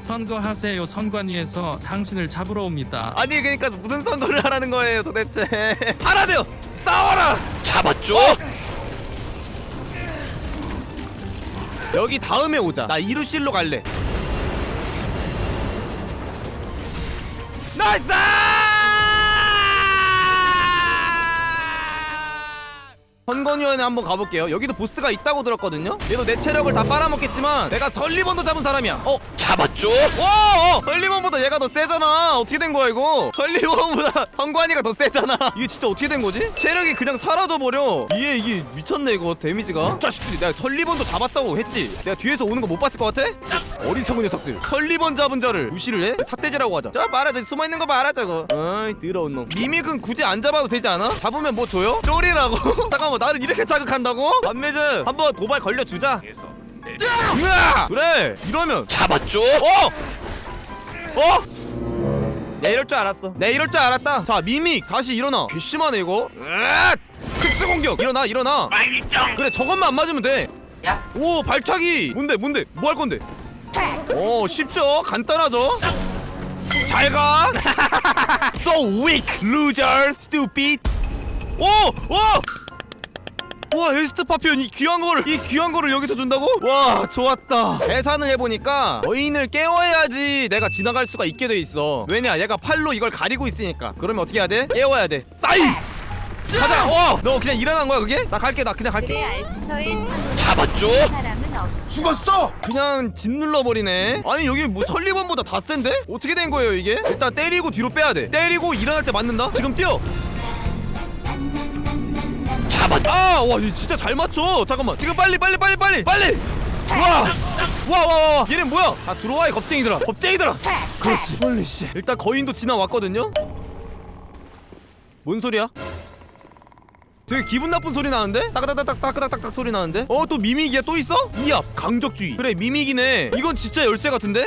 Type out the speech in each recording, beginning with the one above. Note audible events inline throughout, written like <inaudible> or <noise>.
선거하세요. 선관위에서 당신을 잡으러 옵니다. 아니 그러니까 무슨 선거를 하라는 거예요 도대체 <laughs> 하라돼요 싸워라 잡았죠? 여기 다음에 오자 나 이루실로 갈래 나이스 선건위원회 한번 가볼게요 여기도 보스가 있다고 들었거든요 얘도 내 체력을 다 빨아먹겠지만 내가 설리번도 잡은 사람이야 어? 잡았죠? 와! 어, 설리번보다 얘가 더 세잖아 어떻게 된 거야 이거 설리번보다 <laughs> 성관이가 더 세잖아 이게 진짜 어떻게 된 거지? 체력이 그냥 사라져버려 이게 이게 미쳤네 이거 데미지가 자식들이 내가 설리번도 잡았다고 했지 내가 뒤에서 오는 거 못 봤을 것 같아? 어리석은 녀석들 설리번 잡은 자를 무시를 해? 삿대질하고 하자 저 숨어있는 거 봐라 저거 어이 더러운 놈 미믹은 굳이 안 잡아도 되지 않아? 잡으면 뭐 줘요? 쫄이라고? <laughs> 잠깐만 나를 이렇게 자극한다고? 반매즈 한번 도발 걸려주자 으아! 그래 이러면 잡았죠? 어! 어? 내 이럴 줄 알았어 내 이럴 줄 알았다 자 미믹 다시 일어나 괘씸하네 이거 으악! 특수 공격 일어나 일어나 그래 저것만 안 맞으면 돼오 발차기 뭔데 뭔데 뭐 할 건데 오 쉽죠 간단하죠 잘 가 <laughs> so weak loser stupid 오! 오! 와 에스트 파피언 이 귀한 거를 이 귀한 거를 여기서 준다고? 와 좋았다 계산을 해보니까 거인을 깨워야지 내가 지나갈 수가 있게 돼 있어 왜냐 얘가 팔로 이걸 가리고 있으니까 그러면 어떻게 해야 돼? 깨워야 돼 싸이! 가자! 어! 너 그냥 일어난 거야 그게? 나 갈게 나 그냥 갈게 그래 알스터의 사고로 잡았죠? 죽었어! 그냥 짓 눌러 버리네 아니 여기 뭐 설리번보다 다 센데? 어떻게 된 거예요 이게? 일단 때리고 뒤로 빼야 돼 때리고 일어날 때 맞는다? 지금 뛰어! 잡았 아, 와, 이거 진짜 잘 맞춰. 잠깐만. 지금 빨리, 빨리, 빨리, 빨리, 빨리. 와, 와, 와, 와, 와. 얘는 뭐야? 다 들어와, 이 겁쟁이들아. 겁쟁이들아. 그렇지. 홀리 씨. 일단 거인도 지나왔거든요. 뭔 소리야? 되게 기분 나쁜 소리 나는데? 따그닥닥닥 따그닥닥 소리 나는데? 어, 또 미믹이야? 또 있어? 이압, 강적주의. 그래, 미믹이네. 이건 진짜 열쇠 같은데?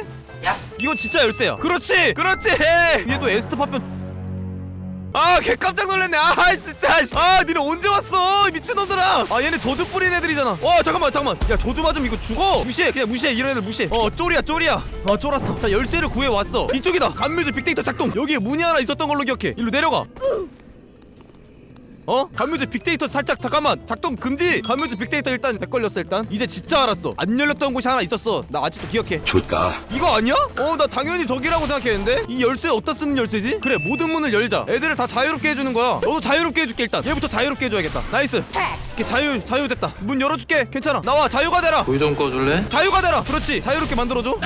이건 진짜 열쇠야. 그렇지, 그렇지. 얘 또 에스트 파편. 아, 개 깜짝 놀랐네. 아, 진짜. 씨. 아, 니네 언제 왔어? 이 미친놈들아. 아, 얘네 저주 뿌린 애들이잖아. 와, 잠깐만, 잠깐만. 야, 저주 맞으면 이거 죽어. 무시해. 그냥 무시해. 이런 애들 무시해. 어, 쫄이야, 쫄이야. 아, 쫄았어. 자, 열쇠를 구해 왔어. 이쪽이다. 감뮤즈 빅데이터 작동. 여기에 문이 하나 있었던 걸로 기억해. 일로 내려가. 어? 감뮤즈 빅데이터 살짝 잠깐만. 작동 금지. 감뮤즈 빅데이터 일단 렉 걸렸어 일단. 이제 진짜 알았어. 안 열렸던 곳이 하나 있었어. 나 아직도 기억해. 좋다. 이거 아니야? 어 나 당연히 저기라고 생각했는데? 이 열쇠 어디다 쓰는 열쇠지? 그래 모든 문을 열자. 애들을 다 자유롭게 해주는 거야. 너도 자유롭게 해줄게 일단. 얘부터 자유롭게 해줘야겠다. 나이스. 이렇게 자유 자유 됐다. 문 열어줄게. 괜찮아. 나와. 자유가 되라. 불 좀 꺼줄래? 자유가 되라. 그렇지. 자유롭게 만들어줘.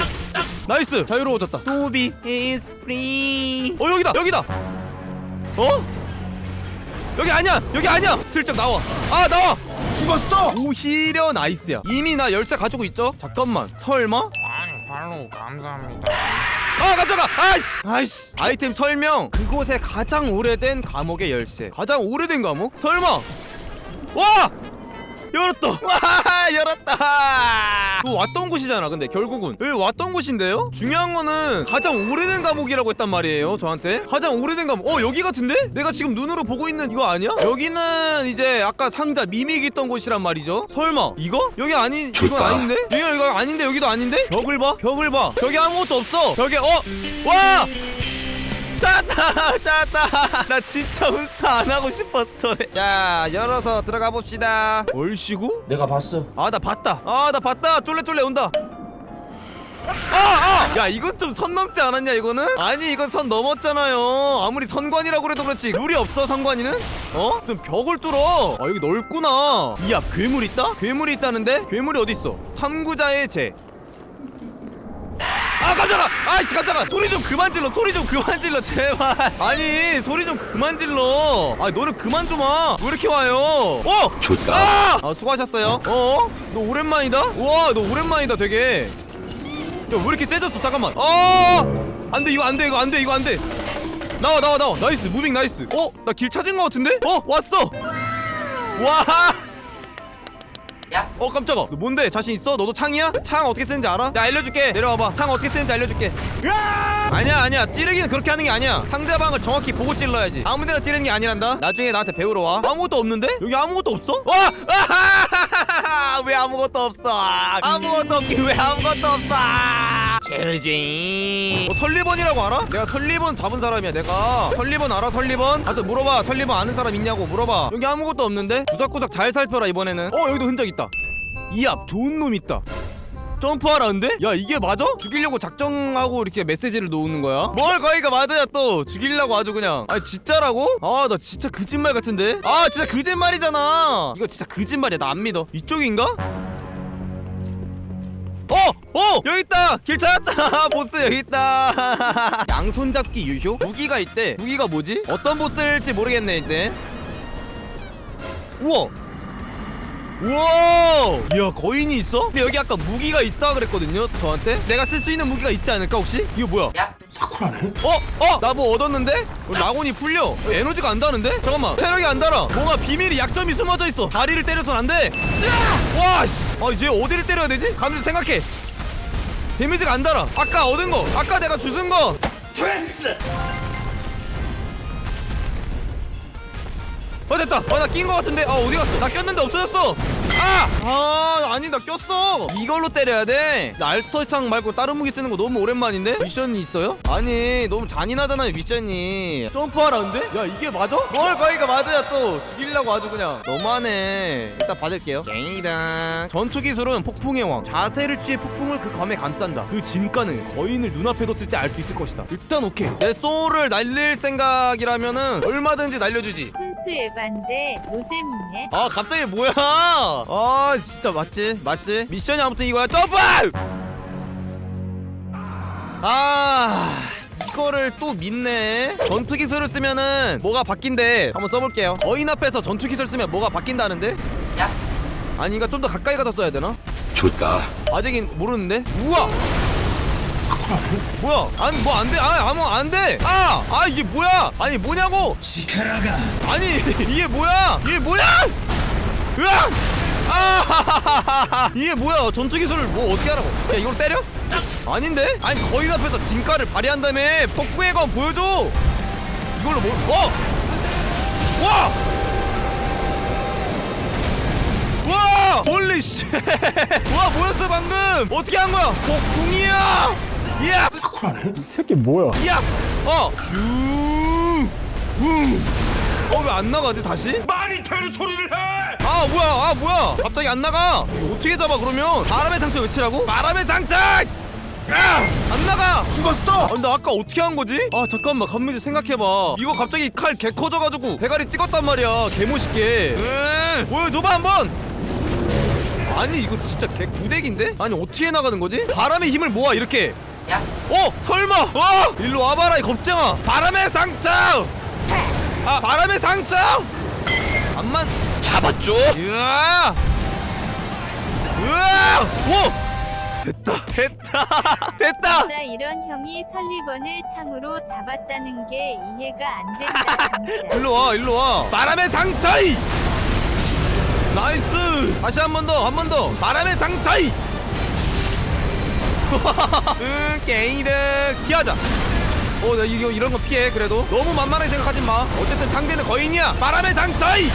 나이스. 자유로워졌다. 또비 is free. 어 여기다. 여기다. 어? 여기 아니야! 여기 아니야! 슬쩍 나와. 아 나와! 죽었어! 오히려 나이스야. 이미 나 열쇠 가지고 있죠? 잠깐만. 설마? 아니 발로 감사합니다. 아 가져가! 아이씨! 아이씨! 아이템 설명. 그곳에 가장 오래된 감옥의 열쇠. 가장 오래된 감옥? 설마! 와 열었다. 와 열었다. 그 왔던 곳이잖아 근데 결국은. 여기 왔던 곳인데요? 중요한 거는 가장 오래된 감옥이라고 했단 말이에요 저한테. 가장 오래된 감옥. 어 여기 같은데? 내가 지금 눈으로 보고 있는 이거 아니야? 여기는 이제 아까 상자 미믹 있던 곳이란 말이죠. 설마 이거? 여기 아니 이건. 아닌데? 이거 이거 아닌데? 여기도 아닌데? 벽을 봐 벽을 봐. 벽에 아무것도 없어. 벽에 어 와 찾았다 찾았다 <laughs> 나 진짜 운수 안 하고 싶었어 자 열어서 들어가 봅시다 얼씨구? 내가 봤어. 아 나 봤다 아 나 봤다 쫄래쫄래 온다 아 아 야 이건 좀 선 넘지 않았냐 이거는? 아니 이건 선 넘었잖아요 아무리 선관이라고 그래도 그렇지 룰이 없어 선관이는? 어? 좀 벽을 뚫어 아 여기 넓구나 이야 괴물 있다? 괴물이 있다는데? 괴물이 어딨어? 탐구자의 재 아 깜짝아! 아이씨 깜짝아! 소리 좀 그만 질러 소리 좀 그만 질러 제발. 아니 소리 좀 그만 질러. 아 너는 그만 좀와왜 이렇게 와요? 어! 좋다. 아! 아 수고하셨어요. 어? 너 오랜만이다? 우와 너 오랜만이다 되게. 야왜 이렇게 세졌어? 잠깐만. 어! 안돼 이거 안돼 이거 안돼 이거 안돼. 나와 나와 나와. 나이스 무빙 나이스. 어? 나 길 찾은 거 같은데? 어? 왔어. 와 어 깜짝아 너 뭔데 자신 있어? 너도 창이야? 창 어떻게 쓰는지 알아? 내가 알려줄게 내려와봐 창 어떻게 쓰는지 알려줄게 아니야 아니야 찌르기는 그렇게 하는 게 아니야 상대방을 정확히 보고 찔러야지 아무데나 찌르는 게 아니란다 나중에 나한테 배우러 와 아무것도 없는데? 여기 아무것도 없어? 와! 아하하하하! <laughs> 왜 아무것도 없어 아무것도 없긴 왜 아무것도 없어 제제 어, 설리번이라고 알아? 내가 설리번 잡은 사람이야 내가 설리번 알아 설리번? 가서 물어봐 설리번 아는 사람 있냐고 물어봐 여기 아무것도 없는데? 구석구석 잘 살펴라 이번에는 어 여기도 흔적 있다 이 앞 좋은 놈 있다 점프하라는데? 야 이게 맞아? 죽이려고 작정하고 이렇게 메시지를 놓는 거야? 뭘 거기가 맞아야 또 죽이려고 아주 그냥 아 진짜라고? 아 나 진짜 거짓말 같은데? 아 진짜 거짓말이잖아 이거 진짜 거짓말이야 나 안 믿어 이쪽인가? 어! 어! 여기 있다! 길 찾았다! <laughs> 보스 여기 있다! <laughs> 양손잡기 유효? 무기가 있대 무기가 뭐지? 어떤 보스일지 모르겠네 이때 우와! 우와! 야 거인이 있어? 근데 여기 아까 무기가 있어 그랬거든요 저한테 내가 쓸 수 있는 무기가 있지 않을까 혹시? 이거 뭐야? 사쿠라네? 어? 어? 나 뭐 얻었는데? 어, 라곤이 풀려 어, 에너지가 안 다는데? 잠깐만 체력이 안 달아 뭔가 비밀이 약점이 숨어져 있어 다리를 때려선 안 돼 와 씨 아 이제 어디를 때려야 되지? 감지 생각해 데미지가 안 달아. 아까 얻은 거. 아까 내가 주순 거. 어 됐다. 어 나 낀 거 같은데. 아 어디 갔어? 나 꼈는데 없어졌어. 아! 아 아니 나 꼈어. 이걸로 때려야 돼나 알스터 창 말고 다른 무기 쓰는 거 너무 오랜만인데? 미션이 있어요? 아니 너무 잔인하잖아요 미션이. 점프하라는데? 야 이게 맞아? 뭘 거기가 맞아야 또 죽이려고 아주 그냥. 너무하네. 일단 받을게요. 갱이다 전투 기술은 폭풍의 왕. 자세를 취해 폭풍을 그 검에 감싼다. 그 진가는 거인을 눈앞에 뒀을 때 알 수 있을 것이다. 일단 오케이. 내 소울을 날릴 생각이라면은 얼마든지 날려주지. 훈수 에반데 노잼이네. 아 갑자기 뭐야? 아 진짜 맞지? 맞지? 미션이 아무튼 이거야. 점프! 아 이거를 또 믿네. 전투 기술을 쓰면은 뭐가 바뀐대? 한번 써볼게요. 거인 앞에서 전투 기술 쓰면 뭐가 바뀐다는데? 아니 이거 좀 더 가까이 가서 써야 되나? 좋다. 아직은 모르는데? 우와 뭐야 아니 뭐 안 돼 아 아무 안 돼 아 아 이게 뭐야 아니 뭐냐고 지카라가 아니 <laughs> 이게 뭐야? 이게 뭐야? 으악! 아! <laughs> 이게 뭐야? 전투 기술을 뭐 어떻게 하라고? 야 이걸 때려? 아닌데? 아니 거인 앞에서 진가를 발휘한 다음에 폭풍의 검 보여줘. 이걸로 뭐? 어? 와! 와! 홀리 씨! <laughs> 와 뭐였어 방금? 어떻게 한 거야? 폭풍이야! 이야! 사쿠라네? 이야! 어! 슈! 우! 어, 왜 안 나가지, 다시? 말이 되는 소리를 해. 아, 뭐야, 아, 뭐야! 갑자기 안 나가! 이거 어떻게 잡아, 그러면? 바람의 상처 외치라고? 바람의 상처! 아! 안 나가! 죽었어. 아, 근데 아까 어떻게 한 거지? 아, 잠깐만, 감미지 생각해봐. 이거 갑자기 칼 개 커져가지고 대가리 찍었단 말이야. 개 멋있게. 에 보여줘봐, 한 번! 아니, 이거 진짜 개 구대기인데? 아니, 어떻게 나가는 거지? 바람의 힘을 모아, 이렇게. 어 설마. 어 일로 와봐라 이 겁쟁아. 바람의 상처 아 바람의 상처 암만. 잡았죠? 으아. 으아. 오. 됐다. 됐다. <laughs> 됐다. 진짜 이런 형이 설리번을 창으로 잡았다는 게 이해가 안 된다 진짜. <laughs> 일로 와 일로 와. 바람의 상처이. 나이스. 다시 한 번 더 한 번 더. 바람의 상처이 응 게이드 피하자 어, 나 이거 이런 거 피해 그래도 너무 만만하게 생각하지 마. 어쨌든 상대는 거인이야. 바람의 상처이.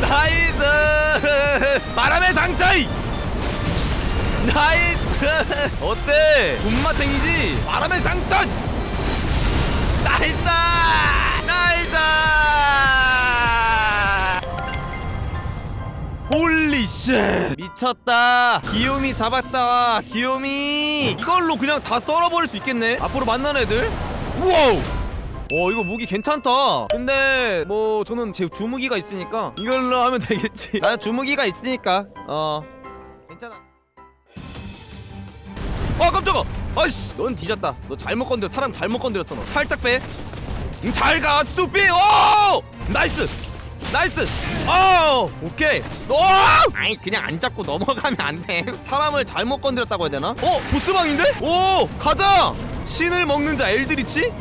나이스. 바람의 상처이. 나이스. 어때? 존맛탱이지. 바람의 상처. 나이스. 쉣 미쳤다. 귀요미 잡았다. 귀요미. 이걸로 그냥 다 썰어버릴 수 있겠네? 앞으로 만난 애들? 우와우. 어 이거 무기 괜찮다. 근데 뭐 저는 제 주무기가 있으니까 이걸로 하면 되겠지. <laughs> 나는 주무기가 있으니까. 어. 괜찮아. 아 깜짝아. 아이씨 넌 뒤졌다. 너 잘못 건드려 사람 잘못 건드렸어 너. 살짝 빼잘가 뚜삐 오! 나이스 나이스! 어 오케이. 오 아니 그냥 안 잡고 넘어가면 안돼. 사람을 잘못 건드렸다고 해야 되나? 어 보스방인데? 오 가자! 신을 먹는 자 엘드리치